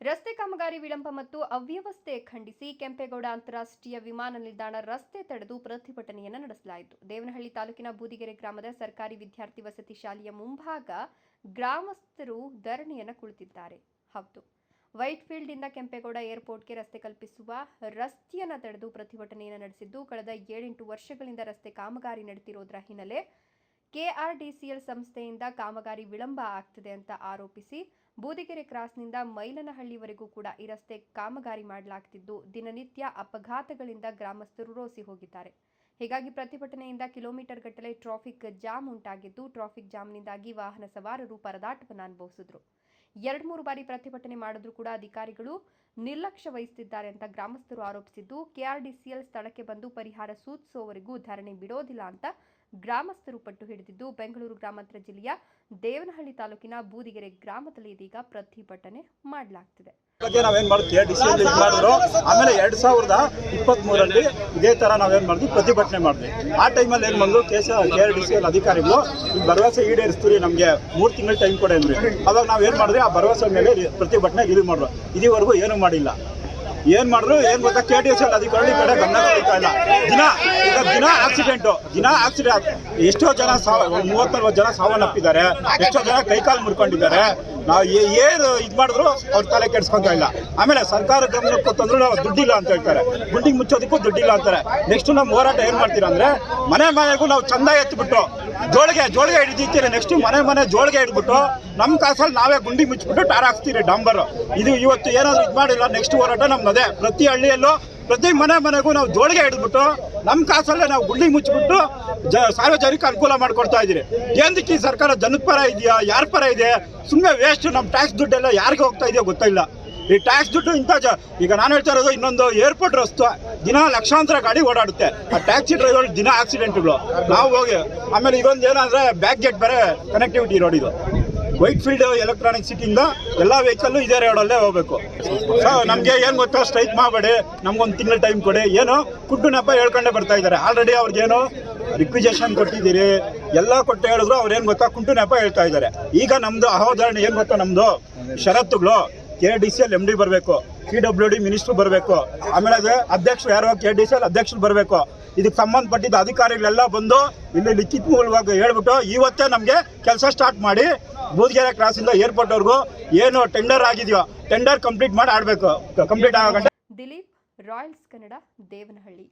ರಸ್ತೆ ಕಾಮಗಾರಿ ವಿಳಂಬ ಮತ್ತು ಅವ್ಯವಸ್ಥೆ ಖಂಡಿಸಿ ಕೆಂಪೇಗೌಡ ಅಂತಾರಾಷ್ಟ್ರೀಯ ವಿಮಾನ ನಿಲ್ದಾಣ ರಸ್ತೆ ತಡೆದು ಪ್ರತಿಭಟನೆಯನ್ನು ನಡೆಸಲಾಯಿತು. ದೇವನಹಳ್ಳಿ ತಾಲೂಕಿನ ಬೂದಿಗೆರೆ ಗ್ರಾಮದ ಸರ್ಕಾರಿ ವಿದ್ಯಾರ್ಥಿ ವಸತಿ ಶಾಲೆಯ ಮುಂಭಾಗ ಗ್ರಾಮಸ್ಥರು ಧರಣಿಯನ್ನು ಕುಳಿತಿದ್ದಾರೆ. ಹೌದು. ವೈಟ್ಫೀಲ್ಡ್ ಇಂದ ಕೆಂಪೇಗೌಡ ಏರ್ಪೋರ್ಟ್ಗೆ ರಸ್ತೆ ಕಲ್ಪಿಸುವ ರಸ್ತೆಯನ್ನು ತಡೆದು ಪ್ರತಿಭಟನೆಯನ್ನು ನಡೆಸಿದ್ದು, ಕಳೆದ ಏಳೆಂಟು ವರ್ಷಗಳಿಂದ ರಸ್ತೆ ಕಾಮಗಾರಿ ನಡೆದಿರೋದರ ಹಿನ್ನೆಲೆ ಕೆಆರ್ಡಿಸಿಎಲ್ ಸಂಸ್ಥೆಯಿಂದ ಕಾಮಗಾರಿ ವಿಳಂಬ ಆಗ್ತಿದೆ ಅಂತ ಆರೋಪಿಸಿ ಬೂದಿಗೆರೆ ಕ್ರಾಸ್ನಿಂದ ಮೈಲನಹಳ್ಳಿವರೆಗೂ ಕೂಡ ಈ ರಸ್ತೆ ಕಾಮಗಾರಿ ಮಾಡಲಾಗ್ತಿದ್ದು, ದಿನನಿತ್ಯ ಅಪಘಾತಗಳಿಂದ ಗ್ರಾಮಸ್ಥರು ರೋಸಿ ಹೋಗಿದ್ದಾರೆ. ಹೀಗಾಗಿ ಪ್ರತಿಭಟನೆಯಿಂದ ಕಿಲೋಮೀಟರ್ ಗಟ್ಟಲೆ ಟ್ರಾಫಿಕ್ ಜಾಮ್ ಉಂಟಾಗಿದ್ದು, ಟ್ರಾಫಿಕ್ ಜಾಮ್ನಿಂದಾಗಿ ವಾಹನ ಸವಾರರು ಪರದಾಟವನ್ನು ಅನುಭವಿಸಿದ್ರು. ಎರಡು ಮೂರು ಬಾರಿ ಪ್ರತಿಭಟನೆ ಮಾಡಿದ್ರೂ ಕೂಡ ಅಧಿಕಾರಿಗಳು ನಿರ್ಲಕ್ಷ್ಯ ವಹಿಸುತ್ತಿದ್ದಾರೆ ಅಂತ ಗ್ರಾಮಸ್ಥರು ಆರೋಪಿಸಿದ್ದು, ಕೆಆರ್ಡಿಸಿಎಲ್ ಸ್ಥಳಕ್ಕೆ ಬಂದು ಪರಿಹಾರ ಸೂಚಿಸುವವರೆಗೂ ಧರಣಿ ಬಿಡೋದಿಲ್ಲ ಅಂತ ಗ್ರಾಮಸ್ಥರು ಪಟ್ಟು ಹಿಡಿದಿದ್ದು ಬೆಂಗಳೂರು ಗ್ರಾಮಾಂತರ ಜಿಲ್ಲೆಯ ದೇವನಹಳ್ಳಿ ತಾಲೂಕಿನ ಬೂದಿಗೆರೆ ಗ್ರಾಮದಲ್ಲಿ ಇದೀಗ ಪ್ರತಿಭಟನೆ ಮಾಡಲಾಗ್ತಿದೆ. ಬಗ್ಗೆ ನಾವೇನ್ ಮಾಡಿದ್ವಿ ಕೆ ಡಿ ಸಿ ಇದು ಮಾಡಿದ್ರು. ಆಮೇಲೆ ಎರಡ್ ಸಾವಿರದ ಇಪ್ಪತ್ತ್ ಮೂರಲ್ಲಿ ಇದೇ ತರ ನಾವೇನ್ ಮಾಡಿದ್ವಿ ಪ್ರತಿಭಟನೆ ಮಾಡಿದ್ವಿ. ಆ ಟೈಮಲ್ಲಿ ಏನ್ ಬಂದ್ರು K R D C L ಅಧಿಕಾರಿಗಳು, ಈ ಭರವಸೆ ಈಡೇರಿಸ್ತೀರಿ, ನಮಗೆ ಮೂರು ತಿಂಗಳು ಟೈಮ್ ಕೊಡಿ ಅಂದ್ರಿ ಅವಾಗ ನಾವೇನ್ ಮಾಡಿದ್ವಿ, ಆ ಭರವಸೆ ಮೇಲೆ ಪ್ರತಿಭಟನೆ ಇದು ಮಾಡಿದ್ರು. ಇದುವರೆಗೂ ಏನು ಮಾಡಿಲ್ಲ. ಏನ್ ಮಾಡಿದ್ರು, ಏನ್ ಗೊತ್ತಾ? ಕೆ ಟಿ ಎಸ್ ಎಲ್ ಅಧಿಕಾರಿ ಕಡೆ ಗಮನ ಕೊಡ್ತಾ ಇಲ್ಲ. ದಿನ ದಿನ ಆಕ್ಸಿಡೆಂಟು ದಿನ ಆಕ್ಸಿಡೆಂಟ್ ಎಷ್ಟೋ ಜನ ಸಾವ ಒಂದ್ ಮೂವತ್ತ್ ನಲ್ವತ್ತು ಜನ ಸಾವನ್ನಪ್ಪಿದ್ದಾರೆ. ಎಷ್ಟೋ ಜನ ಕೈಕಾಲು ಮುರ್ಕೊಂಡಿದ್ದಾರೆ. ನಾವು ಏನು ಇದು ಮಾಡಿದ್ರು ಅವ್ರ ತಲೆ ಕೆಡ್ಸ್ಕೊಂತ ಇಲ್ಲ. ಆಮೇಲೆ ಸರ್ಕಾರ ಗಮನಕ್ಕೆ ಕೊತ್ತಂದ್ರು ನಾವು ದುಡ್ಡಿಲ್ಲ ಅಂತ ಹೇಳ್ತಾರೆ. ಬಿಲ್ಡಿಂಗ್ ಮುಚ್ಚೋದಕ್ಕೂ ದುಡ್ಡಿಲ್ಲ ಅಂತಾರೆ. ನೆಕ್ಸ್ಟ್ ನಮ್ಮ ಹೋರಾಟ ಏನ್ ಮಾಡ್ತೀರಾ ಅಂದ್ರೆ, ಮನೆ ಮನೆಗೂ ನಾವು ಚಂದ ಎತ್ಬಿಟ್ಟು ಜೋಳಿಗೆ ಜೋಳಿಗೆ ಹಿಡಿದಿರ್ತೀರಿ ನೆಕ್ಸ್ಟ್ ಮನೆ ಮನೆ ಜೋಳಿಗೆ ಹಿಡ್ಬಿಟ್ಟು ನಮ್ಮ ಕಾಸಲ್ಲಿ ನಾವೇ ಗುಂಡಿ ಮುಚ್ಚಿಬಿಟ್ಟು ಟಾರ್ ಹಾಕ್ತೀರಿ ಡಾಂಬರ್. ಇದು ಇವತ್ತು ಏನಾದರೂ ಇದು ಮಾಡಿಲ್ಲ ನೆಕ್ಸ್ಟ್ ಹೋರಾಟ ನಮ್ಮದೇ ಪ್ರತಿ ಹಳ್ಳಿಯಲ್ಲೂ, ಪ್ರತಿ ಮನೆ ಮನೆಗೂ ನಾವು ಜೋಳಿಗೆ ಹಿಡಿದ್ಬಿಟ್ಟು ನಮ್ಮ ಕಾಸಲ್ಲೇ ನಾವು ಗುಂಡಿ ಮುಚ್ಚಿಬಿಟ್ಟು ಜ, ಸಾರ್ವಜನಿಕ ಅನುಕೂಲ ಮಾಡ್ಕೊಡ್ತಾ ಇದ್ದೀರಿ. ಏನಕ್ಕೆ ಸರ್ಕಾರ ಜನದ ಪರ ಇದೆಯಾ? ಯಾರ ಪರ ಇದೆ? ಸುಮ್ಮನೆ ವೇಸ್ಟ್ ನಮ್ಮ ಟ್ಯಾಕ್ಸ್ ದುಡ್ಡೆಲ್ಲ ಯಾರಿಗೆ ಹೋಗ್ತಾ ಇದೆಯೋ ಗೊತ್ತಿಲ್ಲ. ಈ ಟ್ಯಾಕ್ಸ್ ದುಡ್ಡು ಇಂಥ ಜ ಈಗ ನಾನು ಹೇಳ್ತಾ ಇರೋದು ಇನ್ನೊಂದು ಏರ್ಪೋರ್ಟ್ ರಸ್ತೆ, ದಿನ ಲಕ್ಷಾಂತರ ಗಾಡಿ ಓಡಾಡುತ್ತೆ. ಆ ಟ್ಯಾಕ್ಸಿ ಡ್ರೈವರ್ ದಿನ ಆಕ್ಸಿಡೆಂಟ್ಗಳು ನಾವು ಹೋಗಿ, ಆಮೇಲೆ ಇದೊಂದು ಏನಂದ್ರೆ ಬ್ಯಾಕ್ ಗೇಟ್ ಬೇರೆ ಕನೆಕ್ಟಿವಿಟಿ ರೋಡ್ ಇದು. ವೈಟ್ ಫೀಲ್ಡ್ ಎಲೆಕ್ಟ್ರಾನಿಕ್ ಸಿಟಿಯಿಂದ ಎಲ್ಲ ವೆಹಿಕಲ್ಲು ಇದೇ ರೋಡಲ್ಲೇ ಹೋಗಬೇಕು. ಸೊ ನಮಗೆ ಏನು ಗೊತ್ತಾ ಸ್ಟ್ರೈಕ್ ಮಾಡಬೇಡಿ, ನಮ್ಗೊಂದು ತಿಂಗಳ ಟೈಮ್ ಕೊಡಿ. ಏನು ಫುಡ್ಡು ನೆಪ ಹೇಳ್ಕೊಂಡೇ ಬರ್ತಾ ಇದ್ದಾರೆ. ಆಲ್ರೆಡಿ ಅವ್ರಿಗೇನು ರಿಕ್ವಿಜೇಷನ್ ಕೊಟ್ಟಿದ್ದೀರಿ, ಎಲ್ಲ ಕೊಟ್ಟು ಹೇಳಿದ್ರು ಅವ್ರು ಏನು ಗೊತ್ತಾ ಕುಂಟು ನೆಪ ಹೇಳ್ತಾ ಇದ್ದಾರೆ. ಈಗ ನಮ್ಮದು ಅಹೋದರಣೆ ಏನು ಗೊತ್ತಾ ನಮ್ಮದು ಷರತ್ತುಗಳು K D C L M D ಬರಬೇಕು ಪಿ ಡಬ್ಲ್ಯೂ ಡಿ ಮಿನಿಸ್ಟ್ರು ಬರಬೇಕು, ಆಮೇಲೆ ಅಧ್ಯಕ್ಷರು ಯಾರೋ? ಕೆ ಡಿ ಸಿ ಎಲ್ ಅಧ್ಯಕ್ಷರು ಬರಬೇಕು. ಇದಕ್ಕೆ ಸಂಬಂಧಪಟ್ಟಿದ್ದ ಅಧಿಕಾರಿಗಳೆಲ್ಲ ಬಂದು ಇಲ್ಲಿ ಲಿಖಿತ ಮೂಲವಾಗಿ ಹೇಳ್ಬಿಟ್ಟು ಇವತ್ತೇ ನಮಗೆ ಕೆಲಸ ಸ್ಟಾರ್ಟ್ ಮಾಡಿ ಬೂದ್ಗೆರೆ ಕ್ರಾಸಿಂದ ಏರ್ಪೋರ್ಟ್ವರೆಗೂ ಏನು ಟೆಂಡರ್ ಆಗಿದೆಯೋ ಟೆಂಡರ್ ಕಂಪ್ಲೀಟ್ ಮಾಡಿ ಆಡಬೇಕು. ಕಂಪ್ಲೀಟ್ ಆಗೋ ದಿಲೀಪ್ ರಾಯಲ್ಸ್ ಕನ್ನಡ, ದೇವನಹಳ್ಳಿ.